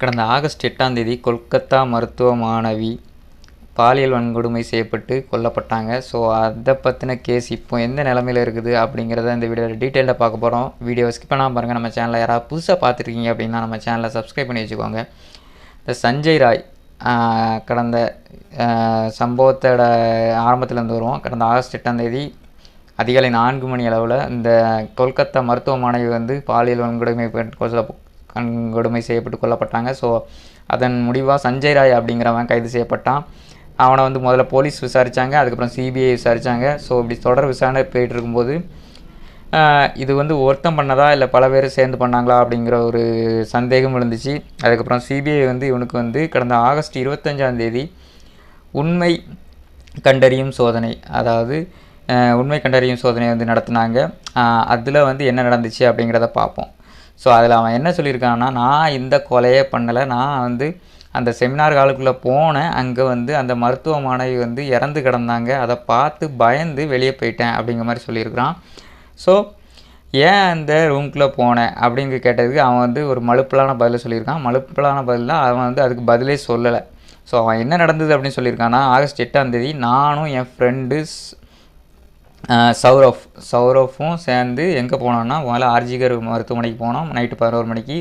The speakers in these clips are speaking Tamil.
கடந்த ஆகஸ்ட் எட்டாம் தேதி கொல்கத்தா மருத்துவ மாணவி பாலியல் வன்கொடுமை செய்யப்பட்டு கொல்லப்பட்டாங்க. ஸோ அதை பற்றின கேஸ் இப்போ எந்த நிலமையில் இருக்குது அப்படிங்கிறத இந்த வீடியோவில் டீட்டெயிலாக பார்க்க போகிறோம் வீடியோ ஸ்கிப் பண்ணாமல் பாருங்கள் நம்ம சேனலில் யாராவது புதுசாக பார்த்துருக்கீங்க அப்படின்னா நம்ம சேனலை சப்ஸ்கிரைப் பண்ணி வச்சுக்கோங்க. இந்த சஞ்சய் ராய் கடந்த சம்பவத்தோட ஆரம்பத்துலேருந்து வருவோம் கடந்த ஆகஸ்ட் எட்டாம் தேதி அதிகாலை நான்கு மணி அளவில் இந்த கொல்கத்தா மருத்துவ மாணவி வந்து பாலியல் வன்கொடுமை பெண் வன்கொடுமை செய்யப்பட்டு கொல்லப்பட்டாங்க. ஸோ அதன் முடிவாக சஞ்சய் ராய் அப்படிங்கிறவன் கைது செய்யப்பட்டான். அவனை வந்து முதல்ல போலீஸ் விசாரித்தாங்க அதுக்கப்புறம் சிபிஐ விசாரித்தாங்க ஸோ இப்படி தொடர் விசாரணை போயிட்டு இருக்கும்போது இது வந்து ஒருத்தம் பண்ணதா இல்லை பல பேர் சேர்ந்து பண்ணாங்களா அப்படிங்கிற ஒரு சந்தேகம் விழுந்துச்சு அதுக்கப்புறம் சிபிஐ வந்து இவனுக்கு வந்து கடந்த ஆகஸ்ட் இருபத்தஞ்சாம் தேதி உண்மை கண்டறியும் சோதனை அதாவது உண்மை கண்டறியும் சோதனை வந்து நடத்துனாங்க. அதில் வந்து என்ன நடந்துச்சு அப்படிங்கிறத பார்ப்போம். ஸோ அதில் அவன் என்ன சொல்லியிருக்கான்னா நான் இந்த கொலையே பண்ணலை. நான் வந்து அந்த செமினார் காலுக்குள்ளே போனேன். அங்கே வந்து அந்த மருத்துவ மாணவி வந்து இறந்து கிடந்தாங்க. அதை பார்த்து பயந்து வெளியே போயிட்டேன். அப்படிங்கிற மாதிரி சொல்லியிருக்கிறான். ஸோ ஏன் அந்த ரூம்குள்ளே போனேன்? அப்படிங்க கேட்டதுக்கு அவன் வந்து ஒரு மலுப்பலான பதிலை சொல்லியிருக்கான். மலுப்பலான பதிலில் அவன் வந்து அதுக்கு பதிலே சொல்லலை. ஸோ அவன் என்ன நடந்தது அப்படின்னு சொல்லியிருக்கான்னா ஆகஸ்ட் எட்டாம் தேதி நானும் என் ஃப்ரெண்டு சௌரவ் சௌரஃபும் சேர்ந்து எங்கே போனோன்னா முதல்ல ஆர்ஜிகர் மருத்துவமனைக்கு போனோம். நைட்டு பதினோரு மணிக்கு.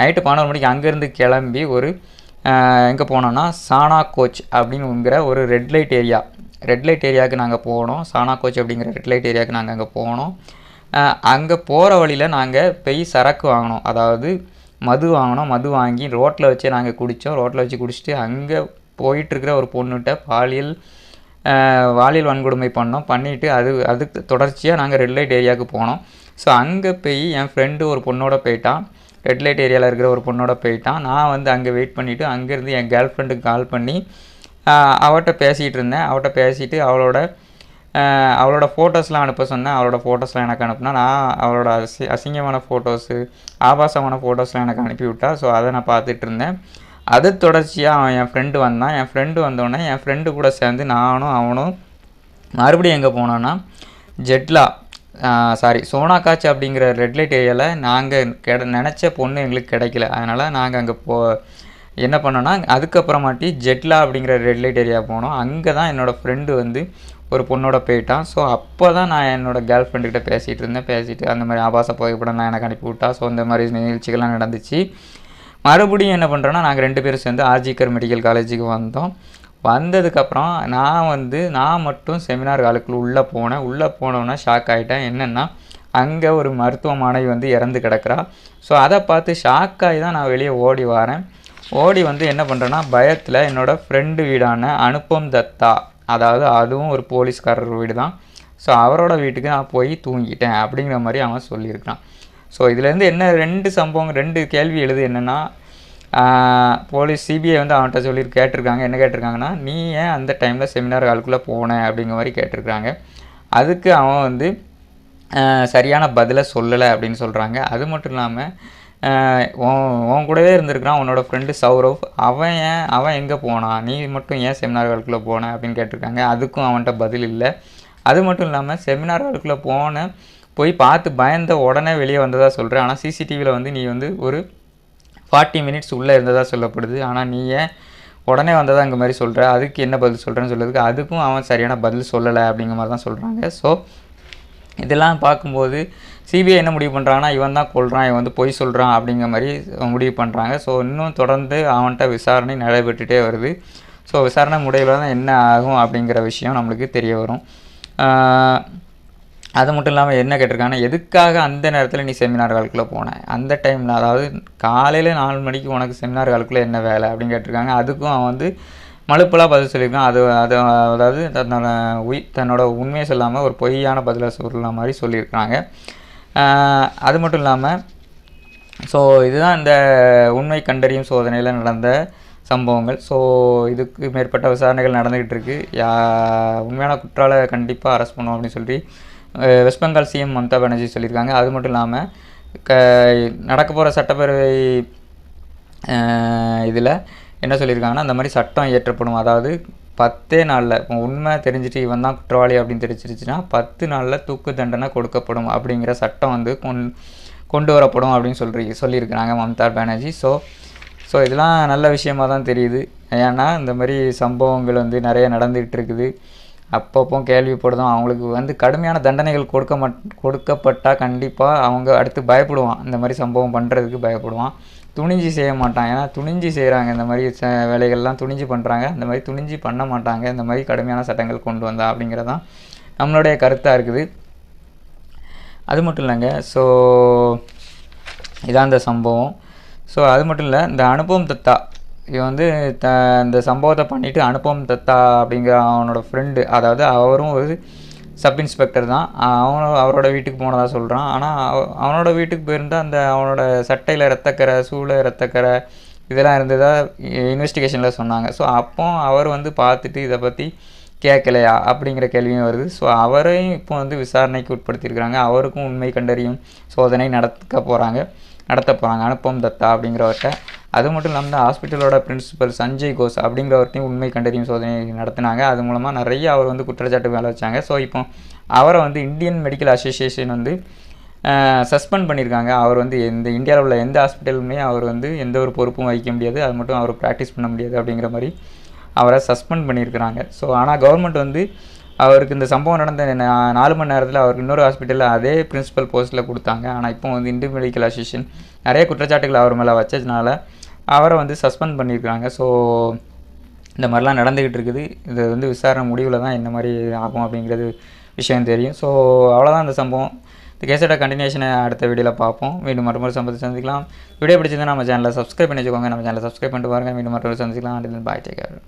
நைட்டு பதினோரு மணிக்கு அங்கேருந்து கிளம்பி ஒரு எங்கே போனோன்னா சானா கோச் அப்படிங்கிற ஒரு red light area red light ஏரியாவுக்கு நாங்கள் போனோம். சானா கோச் அப்படிங்கிற ரெட் லைட் ஏரியாவுக்கு நாங்கள் அங்கே போனோம். அங்கே போகிற வழியில் நாங்கள் போய் சரக்கு வாங்கினோம். அதாவது மது வாங்கினோம். மது வாங்கி ரோட்டில் வச்சு நாங்கள் குடித்தோம் ரோட்டில் வச்சு குடிச்சிட்டு அங்கே போயிட்டுருக்கிற ஒரு பொண்ணுகிட்ட பாலியல் வாலியல் வன்கொடுமை பண்ணோம். பண்ணிவிட்டு அது அதுக்கு தொடர்ச்சியாக நாங்கள் ரெட் லைட் ஏரியாவுக்கு போனோம். ஸோ அங்கே போய் என் ஃப்ரெண்டு ஒரு பொண்ணோட போயிட்டான் ரெட் லைட் ஏரியாவில் இருக்கிற ஒரு பொண்ணோட போயிட்டான் நான் வந்து அங்கே வெயிட் பண்ணிவிட்டு அங்கேருந்து என் கேர்ள் ஃப்ரெண்டுக்கு கால் பண்ணி அவட்ட பேசிகிட்டு இருந்தேன். அவட்ட பேசிவிட்டு அவளோட அவளோட ஃபோட்டோஸ்லாம் அனுப்ப சொன்னேன். அவளோட ஃபோட்டோஸ்லாம் எனக்கு அனுப்புனா நான் அவளோட அசி அசிங்கமான ஃபோட்டோஸு ஆபாசமான ஃபோட்டோஸ்லாம் எனக்கு அனுப்பி விட்டா ஸோ அதை நான் பார்த்துட்டு இருந்தேன். அது தொடர்ச்சியாக அவன் என் ஃப்ரெண்டு வந்தான். என் ஃப்ரெண்டு வந்தோடனே என் ஃப்ரெண்டு கூட சேர்ந்து நானும் அவனும் மறுபடியும் எங்கே போனோன்னா ஜெட்லா சாரி சோனாகாட்சி அப்படிங்கிற ரெட் லைட் ஏரியாவில் நாங்கள் கெட நினச்ச பொண்ணு எங்களுக்கு கிடைக்கல. அதனால் நாங்கள் அங்கே போ என்ன பண்ணோன்னா அதுக்கப்புறமாட்டி ஜெட்லா அப்படிங்கிற ரெட் லைட் ஏரியா போனோம். அங்கே தான் என்னோடய ஃப்ரெண்டு வந்து ஒரு பொண்ணோட போயிட்டான். ஸோ அப்போ தான் நான் என்னோடய கேர்ள் ஃப்ரெண்டுக்கிட்ட பேசிகிட்டு இருந்தேன். பேசிட்டு அந்த மாதிரி ஆபாச புகைப்படம்லாம் எனக்கு அனுப்பி விட்டா ஸோ இந்த மாதிரி நிகழ்ச்சிகள்லாம் நடந்துச்சு. மறுபடியும் என்ன பண்ணுறோன்னா நாங்கள் ரெண்டு பேரும் சேர்ந்து ஆர்ஜிகர் மெடிக்கல் காலேஜுக்கு வந்தோம். வந்ததுக்கப்புறம் நான் வந்து நான் மட்டும் செமினார் காலத்தில் உள்ளே போனேன். உள்ளே போனோன்னா ஷாக் ஆகிட்டேன் என்னென்னா அங்கே ஒரு மருத்துவ மாணவி வந்து இறந்து கிடக்கிறா. ஸோ அதை பார்த்து ஷாக் ஆகி தான் நான் வெளியே ஓடி வரேன். ஓடி வந்து என்ன பண்ணுறேன்னா பயத்தில் என்னோடய ஃப்ரெண்டு வீடான அனுப்பம் தத்தா அதாவது அதுவும் ஒரு போலீஸ்காரர் வீடு தான் ஸோ அவரோட வீட்டுக்கு நான் போய் தூங்கிட்டேன் அப்படிங்கிற மாதிரி அவன் சொல்லியிருக்கான் ஸோ இதுலேருந்து என்ன ரெண்டு சம்பவம் ரெண்டு கேள்வி எழுது என்னென்னா போலீஸ் சிபிஐ வந்து அவன்கிட்ட சொல்லி கேட்டிருக்காங்க. என்ன கேட்டிருக்காங்கன்னா நீ ஏன் அந்த டைமில் செமினார் ஹாலுக்குள்ளே போன? அப்படிங்கிற மாதிரி கேட்டிருக்காங்க அதுக்கு அவன் வந்து சரியான பதிலை சொல்லலை அப்படின்னு சொல்கிறாங்க அது மட்டும் இல்லாமல் உன் உன் கூடவே இருந்திருக்கிறான் உன்னோட ஃப்ரெண்டு சௌரவ். அவன் ஏன் அவன் எங்கே போனான் நீ மட்டும் ஏன் செமினார் ஹாலுக்குள்ளே போன? அப்படின்னு கேட்டிருக்காங்க. அதுக்கும் அவன்கிட்ட பதில் இல்லை. அது மட்டும் இல்லாமல் செமினார் ஹாலுக்குள்ளே போன போய் பார்த்து பயந்த உடனே வெளியே வந்ததாக சொல்கிறேன் ஆனால் சிசிடிவியில் வந்து நீ வந்து ஒரு ஃபார்ட்டி மினிட்ஸ் உள்ளே இருந்ததாக சொல்லப்படுது. ஆனால் நீ ஏன் உடனே வந்ததாக அங்கே மாதிரி சொல்கிற அதுக்கு என்ன பதில் சொல்கிறேன்னு சொல்கிறதுக்கு அதுக்கும் அவன் சரியான பதில் சொல்லலை அப்படிங்கிற மாதிரி தான் சொல்கிறாங்க ஸோ இதெல்லாம் பார்க்கும்போது சிபிஐ என்ன முடிவு பண்ணுறாங்கன்னா இவன் தான் கொள்கிறான் இவன் வந்து பொய் சொல்கிறான் அப்படிங்கிற மாதிரி முடிவு பண்ணுறாங்க ஸோ இன்னும் தொடர்ந்து அவன்கிட்ட விசாரணை நடைபெற்றுட்டே வருது. ஸோ விசாரணை முடிவில் தான் என்ன ஆகும் அப்படிங்கிற விஷயம் நம்மளுக்கு தெரிய வரும். அது மட்டும் இல்லாமல் என்ன கேட்டிருக்காங்கன்னா எதுக்காக அந்த நேரத்தில் நீ செமினார் காலுக்குள்ளே போன? அந்த டைமில் அதாவது காலையில் நாலு மணிக்கு உனக்கு செமினார் காலுக்குள்ளே என்ன வேலை அப்படின்னு கேட்டிருக்காங்க. அதுக்கும் அவன் வந்து மழுப்பெல்லாம் பதில் சொல்லியிருக்கான். அது அது அதாவது தன்னோட உய் தன்னோட உண்மையை சொல்லாமல் ஒரு பொய்யான பதிலாக சொல்ல மாதிரி சொல்லியிருக்காங்க அது மட்டும் இல்லாமல் ஸோ இதுதான் இந்த உண்மை கண்டறியும் சோதனையில் நடந்த சம்பவங்கள். ஸோ இதுக்கு மேற்பட்ட விசாரணைகள் நடந்துக்கிட்டு இருக்குது யா உண்மையான குற்றால கண்டிப்பாக அரெஸ்ட் பண்ணுவோம் அப்படின்னு சொல்லி வெஸ்ட் பெங்கால் சிஎம் மம்தா பானர்ஜி சொல்லியிருக்காங்க. அது மட்டும் இல்லாமல் க நடக்க போகிற சட்டப்பேரவை இதில் என்ன சொல்லியிருக்காங்கன்னா அந்த மாதிரி சட்டம் இயற்றப்படும். அதாவது பத்தே நாளில் இப்போ உண்மை தெரிஞ்சுட்டு இவன் தான் குற்றவாளி அப்படின்னு தெரிஞ்சிருச்சுன்னா பத்து நாளில் தூக்கு தண்டனை கொடுக்கப்படும் அப்படிங்கிற சட்டம் வந்து கொண் கொண்டு வரப்படும் அப்படின்னு சொல்லி சொல்லியிருக்கிறாங்க மம்தா பானர்ஜி. ஸோ ஸோ இதெல்லாம் நல்ல விஷயமா தான் தெரியுது. ஏன்னா இந்த மாதிரி சம்பவங்கள் வந்து நிறைய நடந்துகிட்டு இருக்குது. அப்பப்போ கேள்விப்படுதும். அவங்களுக்கு வந்து கடுமையான தண்டனைகள் கொடுக்க மட் கொடுக்கப்பட்டால் கண்டிப்பாக அவங்க அடுத்து பயப்படுவான். இந்த மாதிரி சம்பவம் பண்ணுறதுக்கு பயப்படுவான். துணிஞ்சு செய்ய மாட்டான். ஏன்னா துணிஞ்சு செய்கிறாங்க இந்த மாதிரி ச வேலைகள்லாம் துணிஞ்சு பண்ணுறாங்க இந்த மாதிரி துணிஞ்சு பண்ண மாட்டாங்க. இந்த மாதிரி கடுமையான சட்டங்கள் கொண்டு வந்தா அப்படிங்கிறதான் நம்மளுடைய கருத்தாக இருக்குது. அது மட்டும் இல்லைங்க. ஸோ இதான் இந்த சம்பவம். ஸோ அது மட்டும் இல்லை இந்த அனுபவம் தத்தா இவன் வந்து த இந்த சம்பவத்தை பண்ணிவிட்டு அனுபம் தத்தா அப்படிங்கிற அவனோட ஃப்ரெண்டு அதாவது அவரும் ஒரு சப் இன்ஸ்பெக்டர் தான். அவனோ அவரோட வீட்டுக்கு போனதாக சொல்கிறான் ஆனால் அவ- அவனோட வீட்டுக்கு போயிருந்தால் அந்த அவனோட சட்டையில் ரத்தக்கரை சூளை ரத்தக்கரை இதெல்லாம் இருந்ததாக இன்வெஸ்டிகேஷனில் சொன்னாங்க. ஸோ அப்போ அவர் வந்து பார்த்துட்டு இதை பற்றி கேட்கலையா அப்படிங்கிற கேள்வியும் வருது. ஸோ அவரையும் இப்போ வந்து விசாரணைக்கு உட்படுத்தியிருக்கிறாங்க. அவருக்கும் உண்மை கண்டறியும் சோதனை நடக்க போகிறாங்க நடத்த போகிறாங்க அனுப்பம் தத்தா அப்படிங்கிறவர்கிட்ட. அது மட்டும் இல்லாமல் இந்த ஹாஸ்பிட்டலோட பிரின்சிபல் சஞ்சய் கோஸ் அப்படிங்கிறவர்ட்டையும் உண்மை கண்டறியும் சோதனை நடத்தினாங்க. அது மூலமாக நிறைய அவர் வந்து குற்றச்சாட்டு மேலே வச்சாங்க. ஸோ இப்போ அவரை வந்து இந்தியன் மெடிக்கல் அசோசியேஷன் வந்து சஸ்பெண்ட் பண்ணியிருக்காங்க. அவர் வந்து எந்த இந்தியாவில் உள்ள எந்த ஹாஸ்பிட்டலுமே அவர் வந்து எந்த ஒரு பொறுப்பும் வகிக்க முடியாது. அது மட்டும் அவர் ப்ராக்டிஸ் பண்ண முடியாது அப்படிங்கிற மாதிரி அவரை சஸ்பெண்ட் பண்ணியிருக்கிறாங்க. ஸோ ஆனால் கவர்மெண்ட் வந்து அவருக்கு இந்த சம்பவம் நடந்த நாலு மணி நேரத்தில் அவருக்கு இன்னொரு ஹாஸ்பிட்டலில் அதே பிரின்சிபல் போஸ்ட்டில் கொடுத்தாங்க. ஆனால் இப்போ வந்து இந்து மெடிக்கல் அசோசியேஷன் நிறைய குற்றச்சாட்டுகள் அவர் மேலே வச்சதுனால அவரை வந்து சஸ்பெண்ட் பண்ணியிருக்கிறாங்க ஸோ இந்த மாதிரிலாம் நடந்துக்கிட்டு இருக்குது. இது வந்து விசாரணை முடிவில் தான் என்ன மாதிரி ஆகும் அப்படிங்கிறது விஷயம் தெரியும். ஸோ அவ்வளோதான் இந்த சம்பவம். இந்த கேஸோட கண்டினியூஷனை அடுத்த வீடியோவில் பார்ப்போம். மீண்டும் மற்றொரு சம்பவத்தை சந்திக்கலாம். வீடியோ பிடிச்சிருந்தா நம்ம சேனலை சப்ஸ்கிரைப் பண்ணி வச்சுக்கோங்க. நம்ம சேனலை சப்ஸ்கிரைப் பண்ணிட்டு பாருங்கள் மீண்டும் மற்றொரு சந்திக்கலாம். Bye take care